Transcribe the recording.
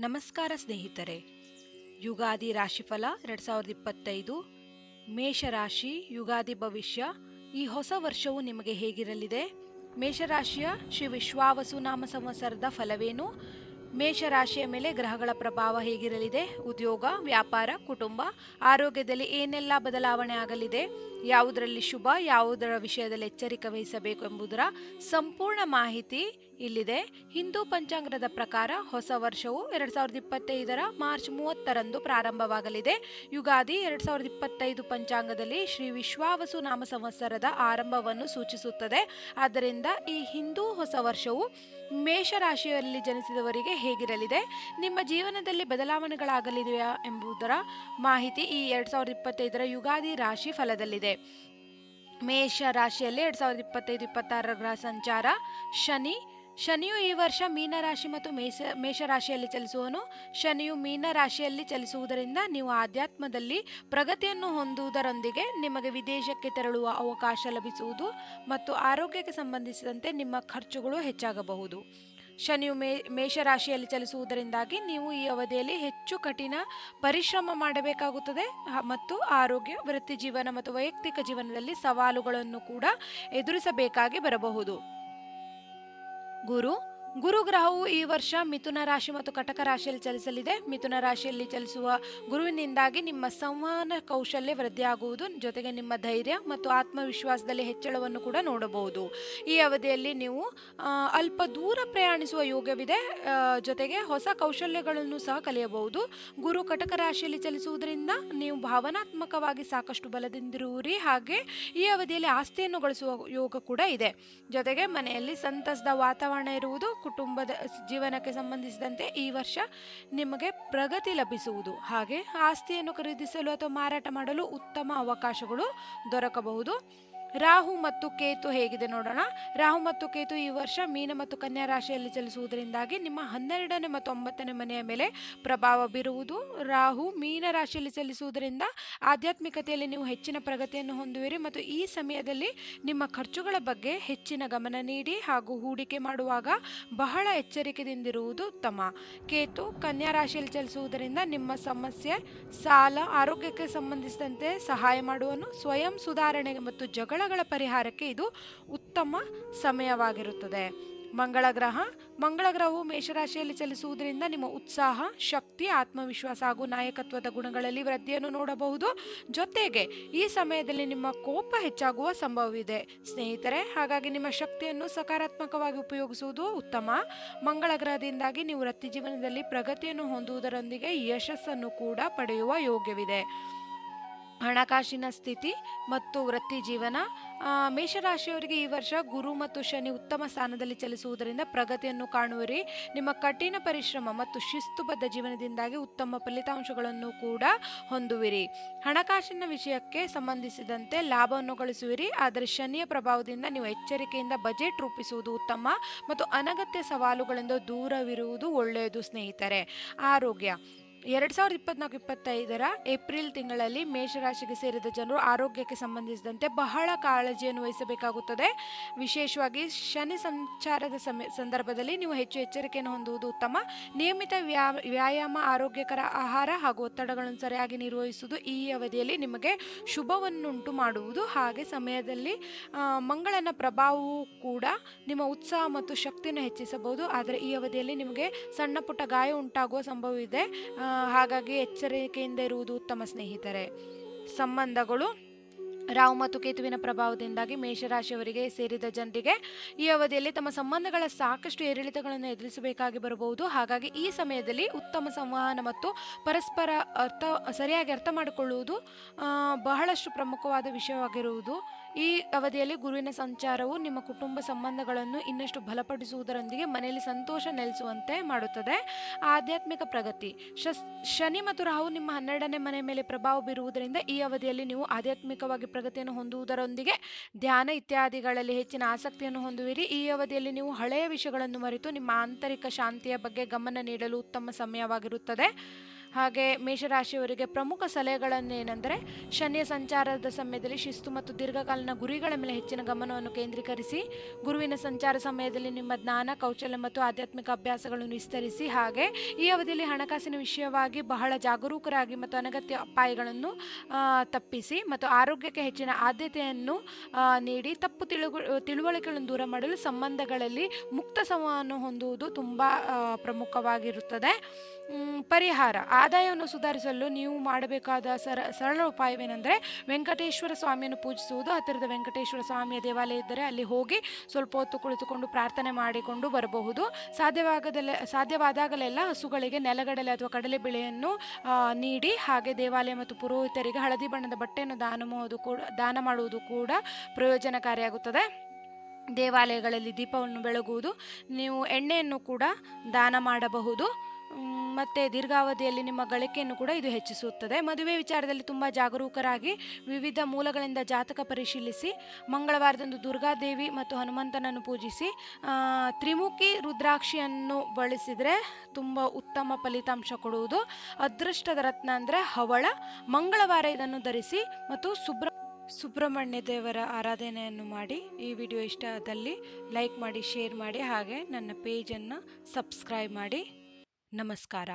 ನಮಸ್ಕಾರ ಸ್ನೇಹಿತರೆ. ಯುಗಾದಿ ರಾಶಿಫಲ ಎರಡ್ ಸಾವಿರದ ಇಪ್ಪತ್ತೈದು. ಮೇಷರಾಶಿ ಯುಗಾದಿ ಭವಿಷ್ಯ ಈ ಹೊಸ ವರ್ಷವು ನಿಮಗೆ ಹೇಗಿರಲಿದೆ? ಮೇಷರಾಶಿಯ ಶ್ರೀ ವಿಶ್ವಾವಸು ನಾಮ ಸಂವತ್ಸರದ ಫಲವೇನು? ಮೇಷರಾಶಿಯ ಮೇಲೆ ಗ್ರಹಗಳ ಪ್ರಭಾವ ಹೇಗಿರಲಿದೆ? ಉದ್ಯೋಗ, ವ್ಯಾಪಾರ, ಕುಟುಂಬ, ಆರೋಗ್ಯದಲ್ಲಿ ಏನೆಲ್ಲ ಬದಲಾವಣೆ ಆಗಲಿದೆ? ಯಾವುದರಲ್ಲಿ ಶುಭ, ಯಾವುದರ ವಿಷಯದಲ್ಲಿ ಎಚ್ಚರಿಕೆ ವಹಿಸಬೇಕು ಎಂಬುದರ ಸಂಪೂರ್ಣ ಮಾಹಿತಿ ಇಲ್ಲಿದೆ. ಹಿಂದೂ ಪಂಚಾಂಗದ ಪ್ರಕಾರ ಹೊಸ ವರ್ಷವು ಎರಡ್ ಸಾವಿರದ ಇಪ್ಪತ್ತೈದರ ಮಾರ್ಚ್ ಮೂವತ್ತರಂದು ಪ್ರಾರಂಭವಾಗಲಿದೆ. ಯುಗಾದಿ ಎರಡ್ ಸಾವಿರದ ಇಪ್ಪತ್ತೈದು ಪಂಚಾಂಗದಲ್ಲಿ ಶ್ರೀ ವಿಶ್ವಾವಸು ನಾಮ ಸಂವತ್ಸರದ ಆರಂಭವನ್ನು ಸೂಚಿಸುತ್ತದೆ. ಆದ್ದರಿಂದ ಈ ಹಿಂದೂ ಹೊಸ ವರ್ಷವು ಮೇಷರಾಶಿಯಲ್ಲಿ ಜನಿಸಿದವರಿಗೆ ಹೇಗಿರಲಿದೆ? ನಿಮ್ಮ ಜೀವನದಲ್ಲಿ ಬದಲಾವಣೆಗಳಾಗಲಿದೆಯಾ ಎಂಬುದರ ಮಾಹಿತಿ ಈ ಎರಡ್ ಸಾವಿರದ ಇಪ್ಪತ್ತೈದರ ಯುಗಾದಿ ರಾಶಿ ಫಲದಲ್ಲಿದೆ. ಮೇಷ ರಾಶಿಯಲ್ಲಿ ಎರಡ್ ಸಾವಿರದ ಇಪ್ಪತ್ತೈದು, ಇಪ್ಪತ್ತಾರರ ಗ್ರಹ ಸಂಚಾರ. ಶನಿ, ಶನಿಯು ಈ ವರ್ಷ ಮೀನ ರಾಶಿ ಮತ್ತು ಮೇಷ ಮೇಷರಾಶಿಯಲ್ಲಿ ಚಲಿಸುವನು. ಶನಿಯು ಮೀನ ರಾಶಿಯಲ್ಲಿ ಚಲಿಸುವುದರಿಂದ ನೀವು ಆಧ್ಯಾತ್ಮದಲ್ಲಿ ಪ್ರಗತಿಯನ್ನು ಹೊಂದುವುದರೊಂದಿಗೆ ನಿಮಗೆ ವಿದೇಶಕ್ಕೆ ತೆರಳುವ ಅವಕಾಶ ಲಭಿಸುವುದು ಮತ್ತು ಆರೋಗ್ಯಕ್ಕೆ ಸಂಬಂಧಿಸಿದಂತೆ ನಿಮ್ಮ ಖರ್ಚುಗಳು ಹೆಚ್ಚಾಗಬಹುದು. ಶನಿಯು ಮೇ, ಮೇಷರಾಶಿಯಲ್ಲಿ ಚಲಿಸುವುದರಿಂದಾಗಿ ನೀವು ಈ ಅವಧಿಯಲ್ಲಿ ಹೆಚ್ಚು ಕಠಿಣ ಪರಿಶ್ರಮ ಮಾಡಬೇಕಾಗುತ್ತದೆ. ಮತ್ತು ಆರೋಗ್ಯ, ವೃತ್ತಿ ಜೀವನ ಮತ್ತು ವೈಯಕ್ತಿಕ ಜೀವನದಲ್ಲಿ ಸವಾಲುಗಳನ್ನು ಕೂಡ ಎದುರಿಸಬೇಕಾಗಿ ಬರಬಹುದು. ಗುರು ಗುರು ಗ್ರಹವು ಈ ವರ್ಷ ಮಿಥುನ ರಾಶಿ ಮತ್ತು ಕಟಕ ರಾಶಿಯಲ್ಲಿ ಚಲಿಸಲಿದೆ. ಮಿಥುನ ರಾಶಿಯಲ್ಲಿ ಚಲಿಸುವ ಗುರುವಿನಿಂದಾಗಿ ನಿಮ್ಮ ಸಂವಹನ ಕೌಶಲ್ಯ ವೃದ್ಧಿಯಾಗುವುದು. ಜೊತೆಗೆ ನಿಮ್ಮ ಧೈರ್ಯ ಮತ್ತು ಆತ್ಮವಿಶ್ವಾಸದಲ್ಲಿ ಹೆಚ್ಚಳವನ್ನು ಕೂಡ ನೋಡಬಹುದು. ಈ ಅವಧಿಯಲ್ಲಿ ನೀವು ಅಲ್ಪ ದೂರ ಪ್ರಯಾಣಿಸುವ ಯೋಗವಿದೆ. ಜೊತೆಗೆ ಹೊಸ ಕೌಶಲ್ಯಗಳನ್ನು ಸಹ ಕಲಿಯಬಹುದು. ಗುರು ಕಟಕ ರಾಶಿಯಲ್ಲಿ ಚಲಿಸುವುದರಿಂದ ನೀವು ಭಾವನಾತ್ಮಕವಾಗಿ ಸಾಕಷ್ಟು ಬಲದಿಂದಿರುವಿರಿ. ಹಾಗೆ ಈ ಅವಧಿಯಲ್ಲಿ ಆಸ್ತಿಯನ್ನು ಗಳಿಸುವ ಯೋಗ ಕೂಡ ಇದೆ. ಜೊತೆಗೆ ಮನೆಯಲ್ಲಿ ಸಂತಸದ ವಾತಾವರಣ ಇರುವುದು ಕುಟುಂಬದ ಜೀವನಕ್ಕೆ ಸಂಬಂಧಿಸಿದಂತೆ ಈ ವರ್ಷ ನಿಮಗೆ ಪ್ರಗತಿ ಲಭಿಸುವುದು. ಹಾಗೆ ಆಸ್ತಿಯನ್ನು ಖರೀದಿಸಲು ಅಥವಾ ಮಾರಾಟ ಮಾಡಲು ಉತ್ತಮ ಅವಕಾಶಗಳು ದೊರಕಬಹುದು. ರಾಹು ಮತ್ತು ಕೇತು ಹೇಗಿದೆ ನೋಡೋಣ. ರಾಹು ಮತ್ತು ಕೇತು ಈ ವರ್ಷ ಮೀನ ಮತ್ತು ಕನ್ಯಾ ರಾಶಿಯಲ್ಲಿ ಚಲಿಸುವುದರಿಂದಾಗಿ ನಿಮ್ಮ ಹನ್ನೆರಡನೇ ಮತ್ತು ಒಂಬತ್ತನೇ ಮನೆಯ ಮೇಲೆ ಪ್ರಭಾವ ಬೀರುವುದು. ರಾಹು ಮೀನ ರಾಶಿಯಲ್ಲಿ ಚಲಿಸುವುದರಿಂದ ಆಧ್ಯಾತ್ಮಿಕತೆಯಲ್ಲಿ ನೀವು ಹೆಚ್ಚಿನ ಪ್ರಗತಿಯನ್ನು ಹೊಂದುವಿರಿ ಮತ್ತು ಈ ಸಮಯದಲ್ಲಿ ನಿಮ್ಮ ಖರ್ಚುಗಳ ಬಗ್ಗೆ ಹೆಚ್ಚಿನ ಗಮನ ನೀಡಿ ಹಾಗೂ ಹೂಡಿಕೆ ಮಾಡುವಾಗ ಬಹಳ ಎಚ್ಚರಿಕೆಯಿಂದಿರುವುದು ಉತ್ತಮ. ಕೇತು ಕನ್ಯಾ ರಾಶಿಯಲ್ಲಿ ಚಲಿಸುವುದರಿಂದ ನಿಮ್ಮ ಸಮಸ್ಯೆ ಸಾಲ, ಆರೋಗ್ಯಕ್ಕೆ ಸಂಬಂಧಿಸಿದಂತೆ ಸಹಾಯ ಮಾಡುವನು. ಸ್ವಯಂ ಸುಧಾರಣೆಗೆ ಮತ್ತು ಜಗಳಗಳ ಪರಿಹಾರಕ್ಕೆ ಇದು ಉತ್ತಮ ಸಮಯವಾಗಿರುತ್ತದೆ. ಮಂಗಳ ಗ್ರಹ, ಮಂಗಳ ಗ್ರಹವು ಮೇಷರಾಶಿಯಲ್ಲಿ ಚಲಿಸುವುದರಿಂದ ನಿಮ್ಮ ಉತ್ಸಾಹ, ಶಕ್ತಿ, ಆತ್ಮವಿಶ್ವಾಸ ಹಾಗೂ ನಾಯಕತ್ವದ ಗುಣಗಳಲ್ಲಿ ವೃದ್ಧಿಯನ್ನು ನೋಡಬಹುದು. ಜೊತೆಗೆ ಈ ಸಮಯದಲ್ಲಿ ನಿಮ್ಮ ಕೋಪ ಹೆಚ್ಚಾಗುವ ಸಂಭವವಿದೆ. ಸ್ನೇಹಿತರೆ, ಹಾಗಾಗಿ ನಿಮ್ಮ ಶಕ್ತಿಯನ್ನು ಸಕಾರಾತ್ಮಕವಾಗಿ ಉಪಯೋಗಿಸುವುದು ಉತ್ತಮ. ಮಂಗಳ ಗ್ರಹದಿಂದಾಗಿ ನೀವು ವೃತ್ತಿ ಜೀವನದಲ್ಲಿ ಪ್ರಗತಿಯನ್ನು ಹೊಂದುವುದರೊಂದಿಗೆ ಯಶಸ್ಸನ್ನು ಕೂಡ ಪಡೆಯುವ ಯೋಗ್ಯವಿದೆ. ಹಣಕಾಸಿನ ಸ್ಥಿತಿ ಮತ್ತು ವೃತ್ತಿ ಜೀವನ ಮೇಷರಾಶಿಯವರಿಗೆ ಈ ವರ್ಷ ಗುರು ಮತ್ತು ಶನಿ ಉತ್ತಮ ಸ್ಥಾನದಲ್ಲಿ ಚಲಿಸುವುದರಿಂದ ಪ್ರಗತಿಯನ್ನು ಕಾಣುವಿರಿ. ನಿಮ್ಮ ಕಠಿಣ ಪರಿಶ್ರಮ ಮತ್ತು ಶಿಸ್ತುಬದ್ಧ ಜೀವನದಿಂದಾಗಿ ಉತ್ತಮ ಫಲಿತಾಂಶಗಳನ್ನು ಕೂಡ ಹೊಂದುವಿರಿ. ಹಣಕಾಸಿನ ವಿಷಯಕ್ಕೆ ಸಂಬಂಧಿಸಿದಂತೆ ಲಾಭವನ್ನು ಗಳಿಸುವಿರಿ. ಆದರೆ ಶನಿಯ ಪ್ರಭಾವದಿಂದ ನೀವು ಎಚ್ಚರಿಕೆಯಿಂದ ಬಜೆಟ್ ರೂಪಿಸುವುದು ಉತ್ತಮ ಮತ್ತು ಅನಗತ್ಯ ಸವಾಲುಗಳಿಂದ ದೂರವಿರುವುದು ಒಳ್ಳೆಯದು ಸ್ನೇಹಿತರೆ. ಆರೋಗ್ಯ. ಎರಡ್ ಸಾವಿರದ ಇಪ್ಪತ್ನಾಲ್ಕು, ಇಪ್ಪತ್ತೈದರ ಏಪ್ರಿಲ್ ತಿಂಗಳಲ್ಲಿ ಮೇಷರಾಶಿಗೆ ಸೇರಿದ ಜನರು ಆರೋಗ್ಯಕ್ಕೆ ಸಂಬಂಧಿಸಿದಂತೆ ಬಹಳ ಕಾಳಜಿಯನ್ನು ವಹಿಸಬೇಕಾಗುತ್ತದೆ. ವಿಶೇಷವಾಗಿ ಶನಿ ಸಂಚಾರದ ಸಂದರ್ಭದಲ್ಲಿ ನೀವು ಹೆಚ್ಚು ಎಚ್ಚರಿಕೆಯನ್ನು ಹೊಂದುವುದು ಉತ್ತಮ. ನಿಯಮಿತ ವ್ಯಾ, ವ್ಯಾಯಾಮ, ಆರೋಗ್ಯಕರ ಆಹಾರ ಹಾಗೂ ಒತ್ತಡಗಳನ್ನು ಸರಿಯಾಗಿ ನಿರ್ವಹಿಸುವುದು ಈ ಅವಧಿಯಲ್ಲಿ ನಿಮಗೆ ಶುಭವನ್ನುಂಟು ಮಾಡುವುದು. ಹಾಗೆ ಸಮಯದಲ್ಲಿ ಮಂಗಳನ ಪ್ರಭಾವವು ಕೂಡ ನಿಮ್ಮ ಉತ್ಸಾಹ ಮತ್ತು ಶಕ್ತಿಯನ್ನು ಹೆಚ್ಚಿಸಬಹುದು. ಆದರೆ ಈ ಅವಧಿಯಲ್ಲಿ ನಿಮಗೆ ಸಣ್ಣ ಪುಟ್ಟ ಗಾಯ ಉಂಟಾಗುವ ಸಂಭವವಿದೆ. ಹಾಗಾಗಿ ಎಚ್ಚರಿಕೆಯಿಂದ ಇರುವುದು ಉತ್ತಮ ಸ್ನೇಹಿತರೆ. ಸಂಬಂಧಗಳು ರಾಹು ಮತ್ತು ಕೇತುವಿನ ಪ್ರಭಾವದಿಂದಾಗಿ ಮೇಷರಾಶಿಯವರಿಗೆ ಸೇರಿದ ಜನರಿಗೆ ಈ ಅವಧಿಯಲ್ಲಿ ತಮ್ಮ ಸಂಬಂಧಗಳ ಸಾಕಷ್ಟು ಏರಿಳಿತಗಳನ್ನು ಎದುರಿಸಬೇಕಾಗಿ ಬರಬಹುದು. ಹಾಗಾಗಿ ಈ ಸಮಯದಲ್ಲಿ ಉತ್ತಮ ಸಂವಹನ ಮತ್ತು ಪರಸ್ಪರ ಅರ್ಥ, ಸರಿಯಾಗಿ ಅರ್ಥ ಮಾಡಿಕೊಳ್ಳುವುದು ಬಹಳಷ್ಟು ಪ್ರಮುಖವಾದ ವಿಷಯವಾಗಿರುವುದು. ಈ ಅವಧಿಯಲ್ಲಿ ಗುರುವಿನ ಸಂಚಾರವು ನಿಮ್ಮ ಕುಟುಂಬ ಸಂಬಂಧಗಳನ್ನು ಇನ್ನಷ್ಟು ಬಲಪಡಿಸುವುದರೊಂದಿಗೆ ಮನೆಯಲ್ಲಿ ಸಂತೋಷ ನೆಲೆಸುವಂತೆ ಮಾಡುತ್ತದೆ. ಆಧ್ಯಾತ್ಮಿಕ ಪ್ರಗತಿ. ಶನಿ ಮತ್ತು ರಾಹು ನಿಮ್ಮ ಹನ್ನೆರಡನೇ ಮನೆ ಮೇಲೆ ಪ್ರಭಾವ ಬೀರುವುದರಿಂದ ಈ ಅವಧಿಯಲ್ಲಿ ನೀವು ಆಧ್ಯಾತ್ಮಿಕವಾಗಿ ಪ್ರಗತಿಯನ್ನು ಹೊಂದುವುದರೊಂದಿಗೆ ಧ್ಯಾನ ಇತ್ಯಾದಿಗಳಲ್ಲಿ ಹೆಚ್ಚಿನ ಆಸಕ್ತಿಯನ್ನು ಹೊಂದುವಿರಿ. ಈ ಅವಧಿಯಲ್ಲಿ ನೀವು ಹಳೆಯ ವಿಷಯಗಳನ್ನು ಮರೆತು ನಿಮ್ಮ ಆಂತರಿಕ ಶಾಂತಿಯ ಬಗ್ಗೆ ಗಮನ ನೀಡಲು ಉತ್ತಮ ಸಮಯವಾಗಿರುತ್ತದೆ. ಹಾಗೆ ಮೇಷರಾಶಿಯವರಿಗೆ ಪ್ರಮುಖ ಸಲಹೆಗಳನ್ನೇನೆಂದರೆ ಶನಿಯ ಸಂಚಾರದ ಸಮಯದಲ್ಲಿ ಶಿಸ್ತು ಮತ್ತು ದೀರ್ಘಕಾಲೀನ ಗುರಿಗಳ ಮೇಲೆ ಹೆಚ್ಚಿನ ಗಮನವನ್ನು ಕೇಂದ್ರೀಕರಿಸಿ, ಗುರುವಿನ ಸಂಚಾರ ಸಮಯದಲ್ಲಿ ನಿಮ್ಮ ಜ್ಞಾನ, ಕೌಶಲ್ಯ ಮತ್ತು ಆಧ್ಯಾತ್ಮಿಕ ಅಭ್ಯಾಸಗಳನ್ನು ವಿಸ್ತರಿಸಿ, ಹಾಗೆ ಈ ಅವಧಿಯಲ್ಲಿ ಹಣಕಾಸಿನ ವಿಷಯವಾಗಿ ಬಹಳ ಜಾಗರೂಕರಾಗಿ ಮತ್ತು ಅನಗತ್ಯ ಅಪಾಯಗಳನ್ನು ತಪ್ಪಿಸಿ ಮತ್ತು ಆರೋಗ್ಯಕ್ಕೆ ಹೆಚ್ಚಿನ ಆದ್ಯತೆಯನ್ನು ನೀಡಿ ತಪ್ಪು ತಿಳುವ ತಿಳುವಳಿಕೆಗಳನ್ನು ದೂರ ಮಾಡಲು ಸಂಬಂಧಗಳಲ್ಲಿ ಮುಕ್ತ ಸಂವಹನ ಹೊಂದುವುದು ತುಂಬ ಪ್ರಮುಖವಾಗಿರುತ್ತದೆ. ಪರಿಹಾರ. ಆದಾಯವನ್ನು ಸುಧಾರಿಸಲು ನೀವು ಮಾಡಬೇಕಾದ ಸರ, ಸರಳ ಉಪಾಯವೇನೆಂದರೆ ವೆಂಕಟೇಶ್ವರ ಸ್ವಾಮಿಯನ್ನು ಪೂಜಿಸುವುದು. ಹತ್ತಿರದ ವೆಂಕಟೇಶ್ವರ ಸ್ವಾಮಿಯ ದೇವಾಲಯ ಇದ್ದರೆ ಅಲ್ಲಿ ಹೋಗಿ ಸ್ವಲ್ಪ ಹೊತ್ತು ಕುಳಿತುಕೊಂಡು ಪ್ರಾರ್ಥನೆ ಮಾಡಿಕೊಂಡು ಬರಬಹುದು. ಸಾಧ್ಯವಾಗದಲ್ಲ ಸಾಧ್ಯವಾದಾಗಲೆಲ್ಲ ಹಸುಗಳಿಗೆ ನೆಲಗಡಲೆ ಅಥವಾ ಕಡಲೆ ಬೆಳೆಯನ್ನು ನೀಡಿ ಹಾಗೆ ದೇವಾಲಯ ಮತ್ತು ಪುರೋಹಿತರಿಗೆ ಹಳದಿ ಬಣ್ಣದ ಬಟ್ಟೆಯನ್ನು ದಾನ ಮಾಡುವುದು ಕೂಡ, ದಾನ ಮಾಡುವುದು ಕೂಡ ಪ್ರಯೋಜನಕಾರಿಯಾಗುತ್ತದೆ. ದೇವಾಲಯಗಳಲ್ಲಿ ದೀಪವನ್ನು ಬೆಳಗುವುದು, ನೀವು ಎಣ್ಣೆಯನ್ನು ಕೂಡ ದಾನ ಮಾಡಬಹುದು. ಮತ್ತೆ ದೀರ್ಘಾವಧಿಯಲ್ಲಿ ನಿಮ್ಮ ಗಳಿಕೆಯನ್ನು ಕೂಡ ಇದು ಹೆಚ್ಚಿಸುತ್ತದೆ. ಮದುವೆ ವಿಚಾರದಲ್ಲಿ ತುಂಬ ಜಾಗರೂಕರಾಗಿ ವಿವಿಧ ಮೂಲಗಳಿಂದ ಜಾತಕ ಪರಿಶೀಲಿಸಿ, ಮಂಗಳವಾರದಂದು ದುರ್ಗಾದೇವಿ ಮತ್ತು ಹನುಮಂತನನ್ನು ಪೂಜಿಸಿ ತ್ರಿಮುಖಿ ರುದ್ರಾಕ್ಷಿಯನ್ನು ಬಳಸಿದರೆ ತುಂಬ ಉತ್ತಮ ಫಲಿತಾಂಶ ಕೊಡುವುದು. ಅದೃಷ್ಟದ ರತ್ನ ಅಂದರೆ ಹವಳ. ಮಂಗಳವಾರ ಇದನ್ನು ಧರಿಸಿ ಮತ್ತು ಸುಬ್ರ ಸುಬ್ರಹ್ಮಣ್ಯ ದೇವರ ಆರಾಧನೆಯನ್ನು ಮಾಡಿ. ಈ ವಿಡಿಯೋ ಇಷ್ಟ ಆದಲ್ಲಿ ಲೈಕ್ ಮಾಡಿ, ಶೇರ್ ಮಾಡಿ. ಹಾಗೆ ನನ್ನ ಪೇಜನ್ನು ಸಬ್ಸ್ಕ್ರೈಬ್ ಮಾಡಿ. ನಮಸ್ಕಾರ